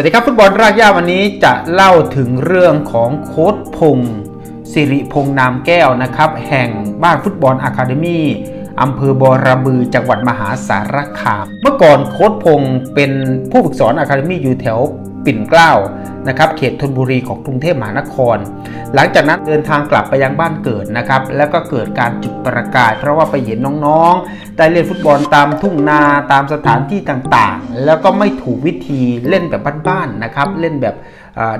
วัสดีครับฟุตบอลรากหญ้าวันนี้จะเล่าถึงเรื่องของโค้ดพงศ์สิริพงษ์นามแก้วนะครับ แห่งบ้านฟุตบอลอะคาเดมี่อำเภอบอระบือจังหวัดมหาสารคาม เมื่อก่อนโค้ดพงศ์เป็นผู้ฝึกสอนอะคาเดมี่อยู่แถว ปิ่นเกล้านะครับเขตธนบุรีของกรุงเทพมหานคร หลังจากนั้นเดินทางกลับไปยังบ้านเกิดนะครับแล้วก็เกิดการจุดประกายเพราะว่าไปเห็นน้องๆ ได้เล่นฟุตบอลตามทุ่งนาตามสถานที่ต่างๆ แล้วก็ไม่ถูกวิธีเล่นแบบบ้านๆนะครับเล่นแบบ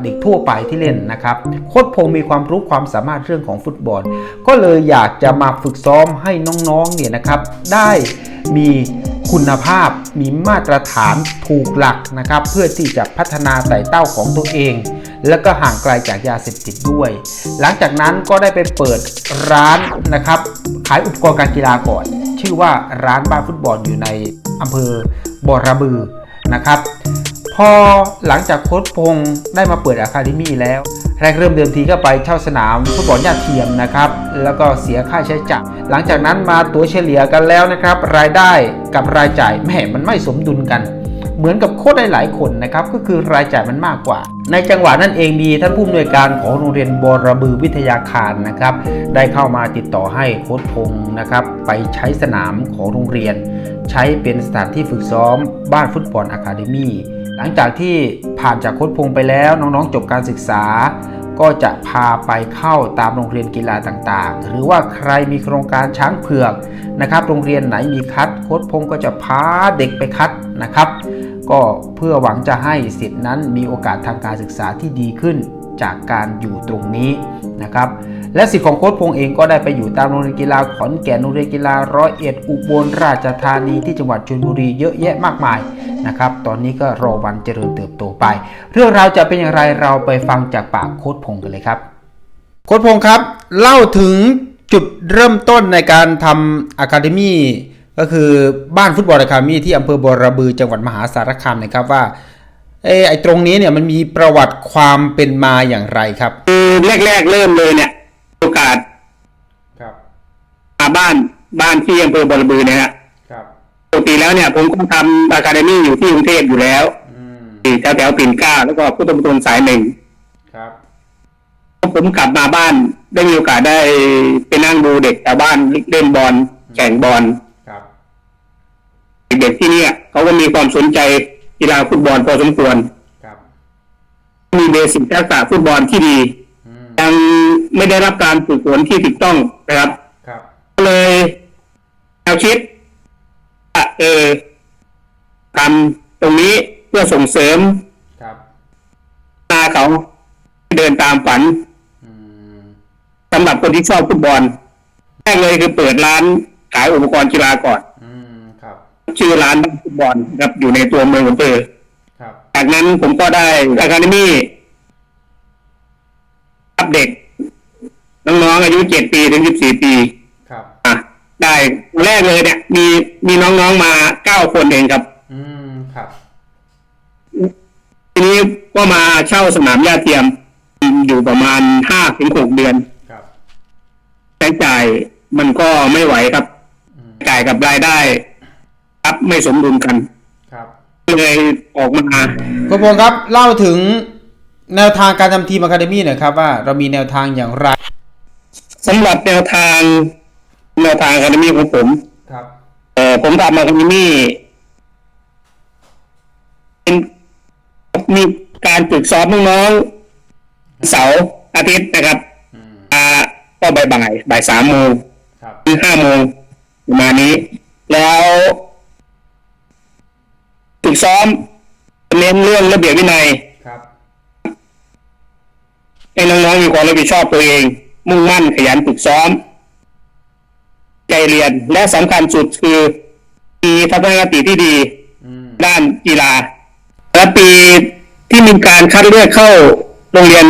เด็กทั่วไปที่เล่นนะครับโค้ชพงมีความรู้ความสามารถเรื่องของฟุตบอล ก็เลยอยากจะมาฝึกซ้อมให้น้องๆเนี่ยนะครับได้มี คุณภาพมีมาตรฐานถูกหลักนะครับ เพื่อที่จะพัฒนาไต่เต้าของตัวเอง แล้วก็ห่างไกลจากยาเสพติดด้วย หลังจากนั้นก็ได้ไปเปิดร้านนะครับ ขายอุปกรณ์การกีฬาก่อน ชื่อว่าร้านบ้านฟุตบอลอยู่ในอำเภอบอระบือนะครับ พอหลังจากโค้ชพงได้มาเปิดอะคาเดมี่แล้ว แรกเริ่มเดิมทีก็ไปเช่าสนามฟุตบอลญาติเทียมนะครับ แล้วก็เสียค่าใช้จ่าย หลังจากนั้นมาตัวเฉลี่ยกันแล้วนะครับ รายได้กับรายจ่ายแหมมันไม่สมดุลกัน เหมือนกับโค้ชหลายๆคนนะครับ ก็คือรายจ่ายมันมากกว่า ในจังหวะนั้นเองมีท่านผู้อำนวยการของโรงเรียนบอระบือวิทยาคารนะครับ ได้เข้ามาติดต่อให้โค้ชพงศ์นะครับ ไปใช้สนามของโรงเรียน ใช้เป็นสถานที่ฝึกซ้อม บ้านฟุตบอลอะคาเดมี่ หลังจากที่ผ่านจากโค้ชพงไปแล้วน้องๆจบการศึกษา ก็จะพาไปเข้าตามโรงเรียนกีฬาต่างๆ หรือว่าใครมีโครงการช้างเผือกนะครับ โรงเรียนไหนมีคัดโค้ชพงก็จะพาเด็กไปคัดนะครับ ก็เพื่อหวังจะให้สิทธินั้นมีโอกาสทางการศึกษาที่ดีขึ้นจากการอยู่ตรงนี้นะครับ และสิทธิ์ของโค้ชพงษ์เองก็ได้ไปอยู่ตามโรงเรียนกีฬาขอนแก่นโรงเรียนกีฬาร้อยเอ็ดอุบลราชธานีที่จังหวัดชลบุรีเยอะแยะมากมายนะครับตอนนี้ก็รอวันเจริญเติบโตไป เรื่องราวจะเป็นอย่างไรเราไปฟังจากปากโค้ชพงษ์กันเลยครับโค้ชพงษ์ครับ เล่าถึงจุดเริ่มต้นในการทำอะคาเดมี่ก็คือบ้านฟุตบอลอะคาเดมี่ที่อำเภอบอระบือจังหวัดมหาสารคามนะครับว่าเออไอตรงนี้เนี่ยมันมีประวัติความเป็นมาอย่างไรครับคือแรกๆเริ่มเลยเนี่ย โอกาสครับมาบ้านบ้านที่อำเภอบอระบือเนี่ยฮะครับปกติแล้วเนี่ย ผมก็ทำอะคาเดมี่อยู่ที่กรุงเทพอยู่แล้วอืมแถวแถวๆปิ่นเกล้าแล้วก็พุทธมณฑลสายหนึ่ง ครับผมกลับมาบ้านได้มีโอกาสได้ไปนั่งดูเด็กแถวบ้านเล่นบอลแข่งบอลครับเด็กที่เนี่ยเขาก็มีความสนใจกีฬาฟุตบอลพอสมควร ครับมีเบสิกทักษะฟุตบอลที่ดีอืมยัง ไม่ได้รับการฝึกฝนที่ถูกต้องนะครับครับก็เลยแนวคิดว่าเออทำตรงนี้เพื่อส่งเสริมครับนาเขาเดินตามฝันอืมสำหรับคนที่ชอบฟุตบอลแรกเลยคือเปิดร้านขายอุปกรณ์กีฬาก่อนอืมครับชื่อร้านบ้านฟุตบอลนะครับอยู่ในตัวเมืองอำเภอครับจากนั้นผมก็ได้อะคาเดมี่รับเด็ก น้องๆอายุเจ็ดปีถึงสิบสี่ปีครับอะได้แรกเลยเนี่ย มีมีน้องๆมาเก้าคนเองครับ อืมครับทีนี้ก็มาเช่าสนามหญ้าเทียม อยู่ประมาณห้าถึงหกเดือนครับใช้จ่ายมันก็ไม่ไหวครับอืมจ่ายกับรายได้ ครับไม่สมดุลกัน ครับก็เลยออกมาโค้ชพงศ์ครับเล่าถึงแนวทางการทำทีมอะคาเดมี่หน่อยครับว่าเรามีแนวทางอย่างไร สำหรับแนวทางแนวทางอะคาเดมี่ของผม ครับ เอ่อผมทำอะคาเดมี่เป็นมีการฝึกซ้อมน้องๆเสาร์อาทิตย์นะครับอืมอ่าก็บ่ายบ่ายบ่ายสามโมง ครับถึงห้าโมงประมาณนี้ แล้วฝึกซ้อมเน้นเรื่องระเบียบวินัย ครับ ให้น้องๆมีความรับผิดชอบตัวเอง มุ่งมั่นขยันฝึกซ้อม ใจเรียนและสำคัญสุดคือ มีทัศนคติที่ดีอืมด้านกีฬา และปีที่มีการคัดเลือกเข้าโรงเรียน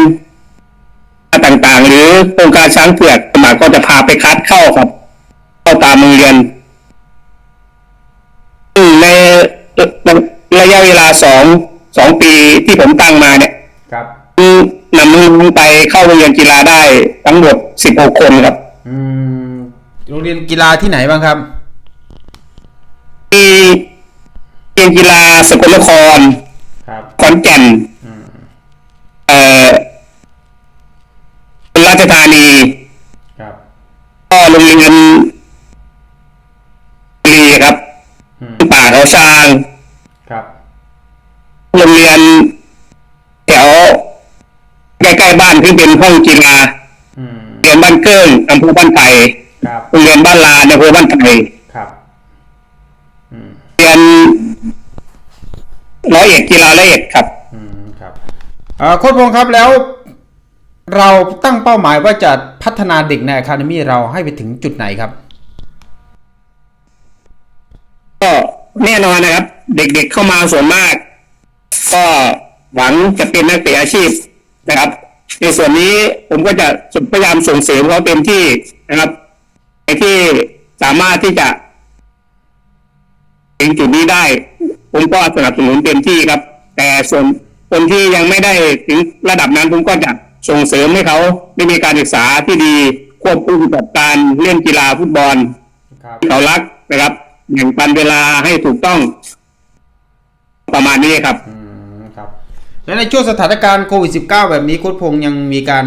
ต่างๆ หรือโครงการช้างเผือกสมัครก็จะพาไปคัดเข้าครับ เข้าตามโรงเรียนซึ่งในระยะเวลาสองสองปีที่ผมตั้งมาเนี่ยครับ นำน้องๆไปเข้าโรงเรียนกีฬาได้ทั้งหมดสิบหกคนครับ อืมโรงเรียนกีฬาที่ไหนบ้างครับมีเรียนกีฬาสกลนครครับขอนแก่นเอ่อราชธานีครับก็โรงเรียนบุรีครับอืมป่าเขาช้างครับโรงเรียนแถว ใกล้ๆบ้านที่เป็นห้องกีฬาอืมโรงเรียนบ้านเกิ้งอำเภอบ้านไผ่ครับโรงเรียนบ้านลาในอำเภอบ้านไผ่ครับอืมเรียนร้อยเอ็ดกีฬาร้อยเอ็ดครับ อืมครับเอ่อโค้ชพงศ์ครับแล้ว เราตั้งเป้าหมายว่าจะพัฒนาเด็กในอะคาเดมี่เราให้ไปถึงจุดไหนครับ ก็แน่นอนนะครับ เด็กๆเข้ามาส่วนมาก ก็หวังจะเป็นนักเตะอาชีพ นะครับ ในส่วนนี้ผมก็จะพยายามส่งเสริมเขาเต็มที่นะครับในที่สามารถที่จะถึงจุดนี้ได้ ผมก็สนับสนุนเต็มที่ครับ แต่ส่วนคนที่ยังไม่ได้ถึงระดับนั้นผมก็จะส่งเสริมให้เขาได้มีการศึกษาที่ดีควบคู่กับการเล่นกีฬาฟุตบอลครับที่เขารักนะครับแบ่งปันเวลาให้ถูกต้องประมาณนี้ครับอืมครับ แล้วในช่วงสถานการณ์โควิด -19 แบบนี้โค้ชพงศ์ยังมีการ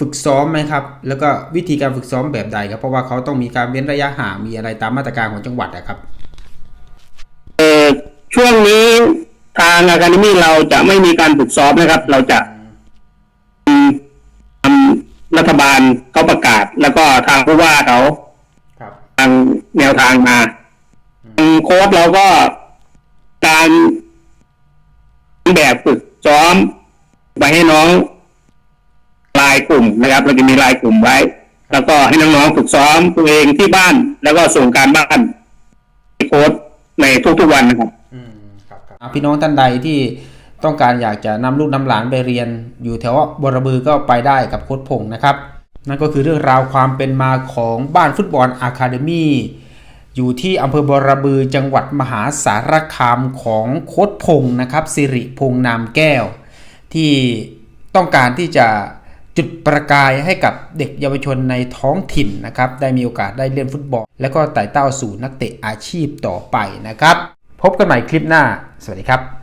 ฝึกซ้อมไหมครับ แล้วก็วิธีการฝึกซ้อมแบบใดครับ เพราะว่าเขาต้องมีการเว้นระยะห่างมีอะไรตามมาตรการของจังหวัดนะครับเออช่วงนี้ทางอาคาเดมี่เราจะไม่มีการฝึกซ้อมนะครับ เราจะอืมทำรัฐบาลเขาประกาศ แล้วก็ทางผู้ว่าเขาครับทางแนวทางมาทางโค้ชเราก็การแบบฝึก ซ้อมไปให้น้องลายกลุ่มนะครับ เราจะมีลายกลุ่มไว้ แล้วก็ให้น้องๆฝึกซ้อมตัวเองที่บ้าน แล้วก็ส่งการบ้านโค้ชในทุกๆวันนะครับอืมครับครับพี่น้องท่านใดที่ต้องการอยากจะนำลูกนำหลานไปเรียน อยู่แถวบรบือก็ไปได้กับโค้ชพงศ์นะครับ นั่นก็คือเรื่องราวความเป็นมาของบ้านฟุตบอลอะคาเดมี่ อยู่ที่อำเภอบรบือจังหวัดมหาสารคามของโคดพงศ์นะครับสิริพงษ์นามแก้ว ที่ต้องการที่จะจุดประกายให้กับเด็กเยาวชนในท้องถิ่นนะครับ ได้มีโอกาสได้เล่นฟุตบอล แล้วก็ไต่เต้าสู่นักเตะอาชีพต่อไปนะครับ พบกันใหม่คลิปหน้า สวัสดีครับ